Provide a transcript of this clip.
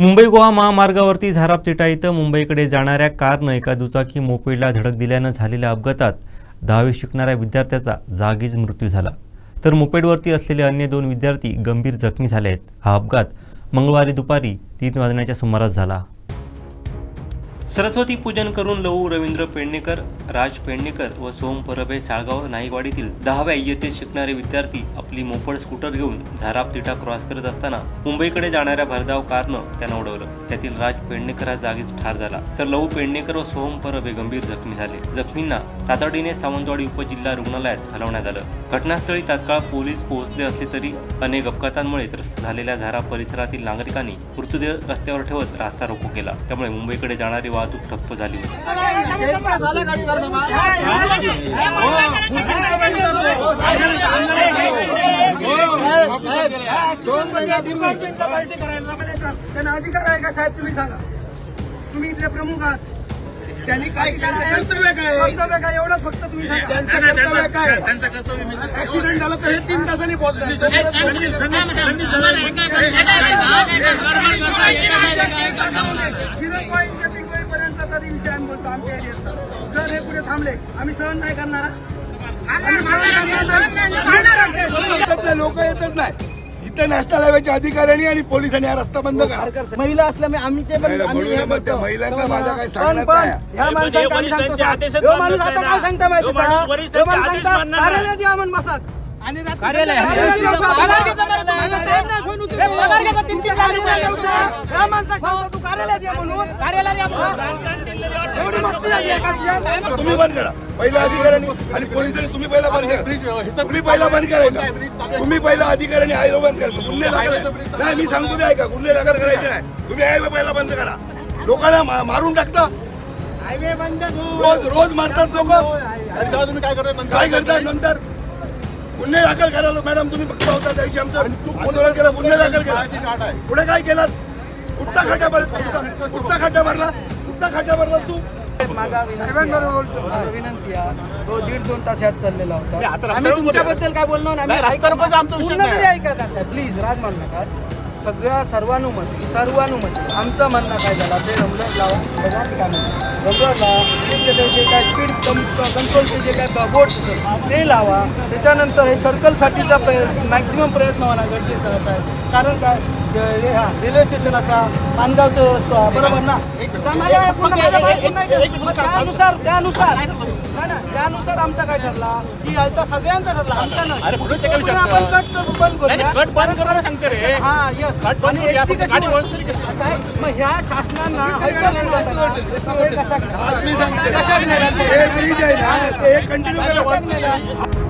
मुंबई गोवा महामार्गावरती झारापतिटा इथं मुंबईकडे जाणाऱ्या कारनं एका दुचाकी मोपेडला धडक दिल्यानं झालेल्या अपघातात दहावी शिकणाऱ्या विद्यार्थ्याचा जागीच मृत्यू झाला. तर मोपेडवरती असलेले अन्य दोन विद्यार्थी गंभीर जखमी झाले आहेत. हा अपघात मंगळवारी दुपारी तीन वाजण्याच्या सुमारास झाला. सरस्वती पूजन करून लहू रवींद्र पेडणेकर राज पेडणेकर व सोम परबे साळगाव नाईकवाडीतील दहाव्या इयत्तेत शिकणारे विद्यार्थी आपली मोपड स्कूटर घेऊन झाराप तिटा क्रॉस करत असताना मुंबईकडे जाणाऱ्या भरधाव कारनं त्यांना उडवलं. त्यातील राज पेडणेकर हा जागीच ठार झाला. तर लहू पेडणेकर व सोहम परबे गंभीर जखमी झाले. जखमींना तातडीने सावंतवाडी उपजिल्हा रुग्णालयात हलवण्यात आलं. घटनास्थळी तात्काळ पोलीस पोहोचले असले तरी अनेक अपघातांमुळे त्रस्त झालेल्या झारा परिसरातील नागरिकांनी मृतदेह रस्त्यावर ठेवत रास्ता रोको केला. त्यामुळे मुंबईकडे जाणारी वाहतूक ठप्प झाली होती अधिकार आहे का साहेब तुम्ही सांगा तुम्ही इथले प्रमुख आहात त्यांनी काय कर्तव्य काय कर्तव्य काय एवढं फक्त तुम्ही त्यांचं कर्तव्य काय ऍक्सिडेंट झाला तर हे तीन तासांनी झिरो विषय आम्ही बोलतो आमच्या एरियात जर हे पुढे थांबले. आम्ही सहन नाही करणार लोक येतच नाही. इथं नॅशनल हायवेच्या अधिकाऱ्यांनी आणि पोलिसांनी हा रस्ता बंद करा. महिला असल्यामुळे आम्हीचे हे. महिलांना माझं काही नाही. माणूस आता काय सांगता माहिती सांगता, मानणार कार्यालयात या बसा आणि? तुम्ही बंद करा. पहिल्या अधिकाऱ्यांनी आणि पोलिसांनी तुम्ही पहिला बंद करा. तुम्ही पहिला बंद करायचं तुम्ही पहिला अधिकाऱ्यांनी हायवे बंद करायचं गुन्हे दाखल. नाही मी सांगतो ते ऐका. गुन्हे दाखल करायचे नाही. तुम्ही हायवे पहिला बंद करा. लोकांना मारून टाकता. हायवे बंद करू. रोज रोज मारतात लोक. तुम्ही काय करता काय करताय नंतर? गुन्हे दाखल करायला मॅडम तुम्ही फक्त होता त्या दिवशी आमचं आंदोलन केलं गुन्हे दाखल केला. पुढे काय केलं? कुठचा खड्डा भरला कुठचा खड्डा भरला. कुठचा खड्डा भरलास तू? माझा विनंती आहे. तो दीड दोन तास यात चाललेला होता. आम्ही तुमच्याबद्दल काय बोललो ना आम्ही ऐका- पूर्ण तरी ऐका का साहेब. प्लीज राग मान नका. सगळ्या सर्वानुमती सर्वानुमती. आमचं म्हणणं काय झालं? ते रमलर लावा. बघा काय रमलर लावा. जे काय स्पीड कंट्रोलचे जे काय बोर्ड ते लावा. त्याच्यानंतर हे सर्कलसाठीचा मॅक्सिमम प्रयत्न होणं गरजेचं आहे कारण काय? हे रेल्वे स्टेशन असा पानगावचं रस्ता बरोबर ना? त्यानुसार त्यानुसार. त्यानुसार आमचा काय ठरला? की आता सगळ्यांचा ठरला. आमचा नाही. अरे पुढे ते काय पुन्हा आपण कट करू, बंद करूया. कट बंद करायला सांगते रे. हा येस कट बंद करूया, कशी गाडी वर- वळत तरी कशी? असं आहे, मग ह्या शासनांना हैसर हे कसा नेला ते? ते हे कंटिन्यू नेला?